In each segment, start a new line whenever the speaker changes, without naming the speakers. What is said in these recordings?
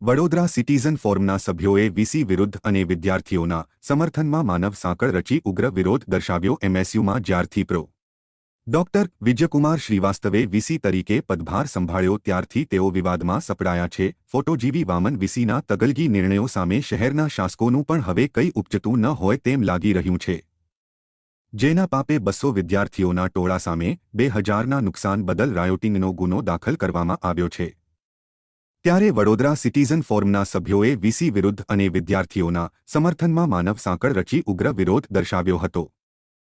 Vadodara citizen ફોરમના સભ્યોએ VC વિરુદ્ધ અને વિદ્યાર્થીઓના સમર્થનમાં માનવ સાંકળ રચી ઉગ્ર વિરોધ દર્શાવ્યો એમએસયુમાં જ્યારથી પ્રો. ડોક્ટર વિજયકુમાર શ્રીવાસ્તવે વીસી તરીકે પદભાર સંભાળ્યો ત્યારથી તેઓ વિવાદમાં સપડાયા છે. ફોટોજીવી વામન વીસીના તગલગી નિર્ણયો સામે શહેરના શાસકોનું પણ હવે કંઈ ઉપજતું ન હોય તેમ લાગી રહ્યું છે. જેના પાપે બસો વિદ્યાર્થીઓના ટોળા સામે બે હજારના નુકસાન બદલ રાયોટિંગનો ગુનો દાખલ કરવામાં આવ્યો છે. ત્યારે વડોદરા સિટીઝન ફોરમના સભ્યોએ વીસી વિરુદ્ધ અને વિદ્યાર્થીઓના સમર્થનમાં માનવ સાંકળ રચી ઉગ્ર વિરોધ દર્શાવ્યો હતો.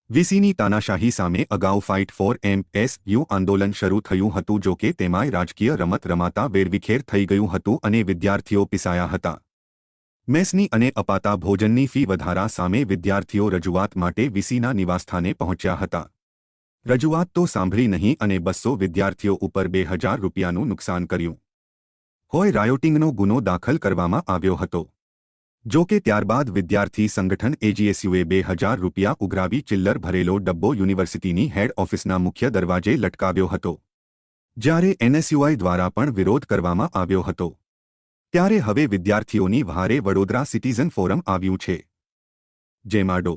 વીસીની તાનાશાહી સામે અગાઉ fight for M S U આંદોલન શરૂ થયું હતું જો કે તેમાંય રાજકીય રમત રમાતા વેરવિખેર થઈ ગયું હતું અને વિદ્યાર્થીઓ પીસાયા હતા. મેસની અને અપાતા ભોજનની ફી વધારા સામે વિદ્યાર્થીઓ રજૂઆત માટે વીસીના નિવાસસ્થાને પહોંચ્યા હતા. રજૂઆત તો સાંભળી નહીં અને બસો વિદ્યાર્થીઓ ઉપર બે હજાર રૂપિયાનું નુકસાન કર્યું. હોય રાયોટિંગનો ગુનો દાખલ કરવામાં આવ્યો હતો. જો કે ત્યારબાદ વિદ્યાર્થી સંગઠન એજીએસયુએ બે હજાર રૂપિયા ઉઘરાવી ચિલ્લર ભરેલો ડબ્બો યુનિવર્સિટીની હેડ ઓફિસના મુખ્ય દરવાજે લટકાવ્યો હતો. જ્યારે એનએસયુઆઈ દ્વારા પણ વિરોધ કરવામાં આવ્યો હતો. ત્યારે હવે વિદ્યાર્થીઓની વહારે વડોદરા સિટીઝન ફોરમ આવ્યું છે. જેમાં ડો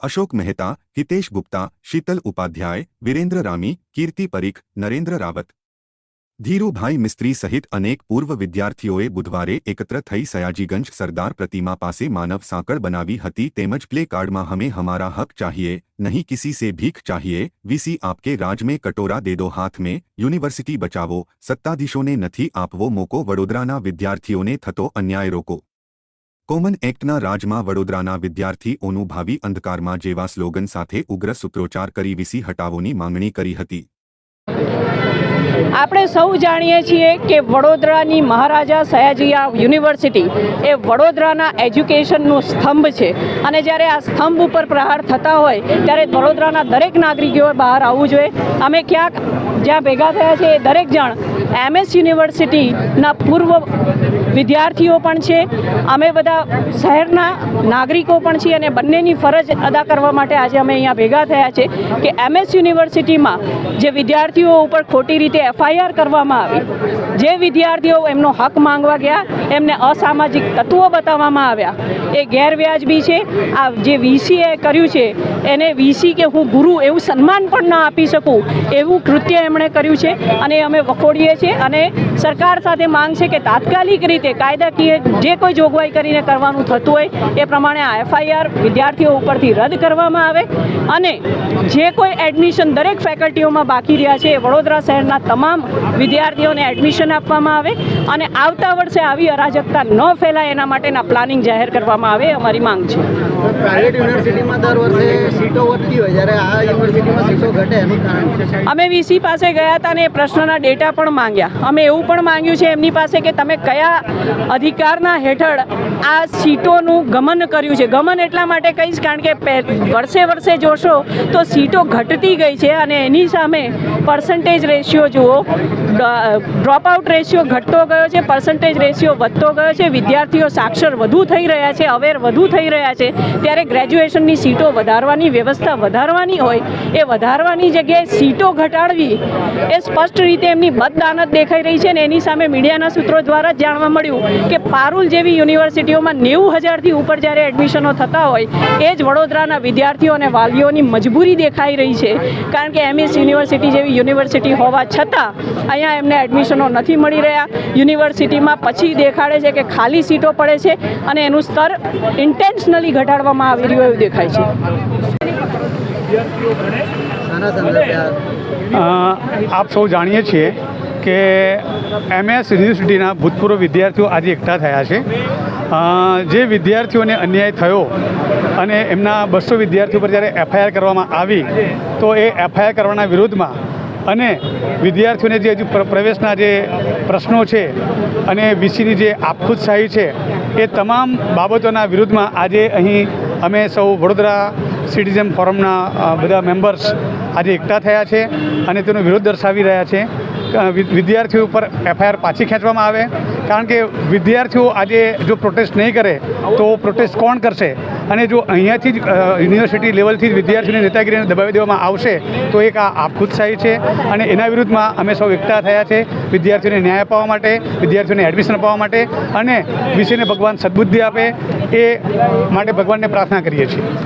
અશોક મહેતા, હિતેશ ગુપ્તા, શીતલ ઉપાધ્યાય, વિરેન્દ્ર રામી, કીર્તિ પરીખ, નરેન્દ્ર રાવત ધીરુભાઈ મિસ્ત્રી સહિત અનેક પૂર્વ વિદ્યાર્થીઓએ બુધવારે એકત્ર થઈ સયાજીગંજ સરદાર પ્રતિમા પાસે માનવ સાંકળ બનાવી હતી તેમજ પ્લે કાર્ડમાં હમે હમારા હક ચાહીએ, નહીં કિસી સે ભીખ ચાહીએ, વીસી આપકે રાજ મેં કટોરા દે દો હાથ મેં, યુનિવર્સિટી બચાવો, સત્તાધીશોને નથી આપવો મોકો, વડોદરાના વિદ્યાર્થીઓને થતો અન્યાય રોકો. કોમન એક્ટના રાજમાં વડોદરાના વિદ્યાર્થીઓનું ભાવિ અંધકારમાં જેવા સ્લોગન સાથે ઉગ્ર સૂત્રોચ્ચાર કરી વીસી હટાવોની માંગણી કરી હતી.
આપણે સૌ જાણીએ છીએ કે વડોદરાની મહારાજા સયાજીયા યુનિવર્સિટી એ વડોદરાના એજ્યુકેશનનું સ્તંભ છે. અને જ્યારે આ સ્તંભ ઉપર પ્રહાર થતા હોય, ત્યારે વડોદરાના દરેક નાગરિકોએ બહાર આવવું જોઈએ. અમે ક્યાંક જ્યાં ભેગા થયા છે એ દરેક જણ એમએસ યુનિવર્સિટીના પૂર્વ વિદ્યાર્થીઓ પણ છે. અમે બધા શહેરના નાગરિકો પણ છીએ અને બંનેની ફરજ અદા કરવા માટે આજે અમે અહીંયા ભેગા થયા છે કે એમએસ યુનિવર્સિટીમાં જે વિદ્યાર્થીઓ ઉપર ખોટી રીતે એફઆઈઆર કરવામાં આવી. જે વિદ્યાર્થીઓ એમનો હક માંગવા ગયા, એમને અસામાજિક તત્વો બતાવવામાં આવ્યા. એ ગેરવ્યાજબી છે. આ જે વીસીએ કર્યું છે, એને વીસી કે હું ગુરુ એવું સન્માન પણ ન આપી શકું, એવું કૃત્ય એમણે કર્યું છે. અને અમે વખોડીએ છીએ અને સરકાર સાથે માંગ છે કે તાત્કાલિક રીતે કાયદાકીય જે કોઈ જોગવાઈ કરીને કરવાનું થતું હોય, એ પ્રમાણે આ એફઆઈઆર વિદ્યાર્થીઓ ઉપરથી રદ કરવામાં આવે. અને જે કોઈ એડમિશન દરેક ફેકલ્ટીઓમાં બાકી રહ્યા છે, એ વડોદરા શહેરના તમામ વિદ્યાર્થીઓને એડમિશન આપવામાં આવે અને આવતા વર્ષે આવી અરાજકતા ન ફેલાય એના માટેના પ્લાનિંગ જાહેર કરવામાં આવે અમારી માંગ છે. અમે વીસી પાસે ગયા હતા અને એ પ્રશ્નના ડેટા પણ માંગ્યા. અમે એવું પણ માંગ્યું છે એમની પાસે કે તમે કયા અધિકારના હેઠળ આ સીટોનું ગમન કર્યું છે. ગમન એટલા માટે કહીશ કારણ કે વર્ષે વર્ષે જોશો તો સીટો ઘટતી ગઈ છે અને એની સામે પર્સન્ટેજ રેશિયો જુઓ. ડ્રોપ આઉટ રેશિયો ઘટતો ગયો છે પર્સન્ટેજ રેશિયો વધતો ગયો છે, વિદ્યાર્થીઓ સાક્ષર વધુ થઈ રહ્યા છે અવેર વધુ થઈ રહ્યા છે. ત્યારે ગ્રેજ્યુએશનની સીટો વધારવાની વ્યવસ્થા વધારવાની હોય, એ વધારવાની જગ્યાએ સીટો ઘટાડવી એ સ્પષ્ટ રીતે એમની બદદાનત દેખાઈ રહી છે ને એની સામે મીડિયાના સૂત્રો દ્વારા જાણવા મળ્યું કે પારુલ જેવી યુનિવર્સિટીઓમાં નેવું હજારથી ઉપર જ્યારે એડમિશનો થતા હોય, એ જ વડોદરાના વિદ્યાર્થીઓ અને વાલીઓની મજબૂરી દેખાઈ રહી છે. કારણ કે એમએસ યુનિવર્સિટી જેવી યુનિવર્સિટી હોવા છતાં અહીંયા એમને એડમિશનો નથી મળી રહ્યા. યુનિવર્સિટીમાં પછી દેખાડે છે કે ખાલી સીટો પડે છે અને એનું સ્તર ઇન્ટેન્શનલી ઘટાડવામાં આવી રહ્યું એવું દેખાય છે.
આપ સૌ જાણીએ છીએ કે એમએસ યુનિવર્સિટીના ભૂતપૂર્વ વિદ્યાર્થીઓ આજે એકઠા થયા છે. જે વિદ્યાર્થીઓને અન્યાય થયો અને એમના બસો વિદ્યાર્થીઓ પર જ્યારે એફઆઈઆર કરવામાં આવી, તો એ એફઆઈઆર કરવાના વિરોધમાં અને વિદ્યાર્થીઓને જે હજુ પ્ર- પ્રવેશના જે પ્રશ્નો છે અને વીસીની જે આપખુદશાહી છે, એ તમામ બાબતોના વિરુદ્ધમાં આજે અહીં અમે સૌ વડોદરા સિટીઝન ફોરમના બધા મેમ્બર્સ આજે એકઠા થયા છે અને તેનો વિરોધ દર્શાવી રહ્યા છે. વિદ્યાર્થીઓ ઉપર એફઆઈઆર પાછી ખેંચવામાં આવે. કારણ કે વિદ્યાર્થીઓ આજે જો પ્રોટેસ્ટ નહીં કરે, તો પ્રોટેસ્ટ કોણ કરશે? અને જો અહીંયાથી જ યુનિવર્સિટી લેવલથી જ વિદ્યાર્થીઓની નેતાગીરીને દબાવી દેવામાં આવશે, તો એક આ આપખુદશાહી છે. અને એના વિરુદ્ધમાં અમે સૌ એકઠા થયા છે વિદ્યાર્થીઓને ન્યાય અપાવવા માટે, વિદ્યાર્થીઓને એડમિશન અપાવવા માટે અને વિષયને ભગવાન સદબુદ્ધિ આપે એ માટે ભગવાનને પ્રાર્થના કરીએ છીએ.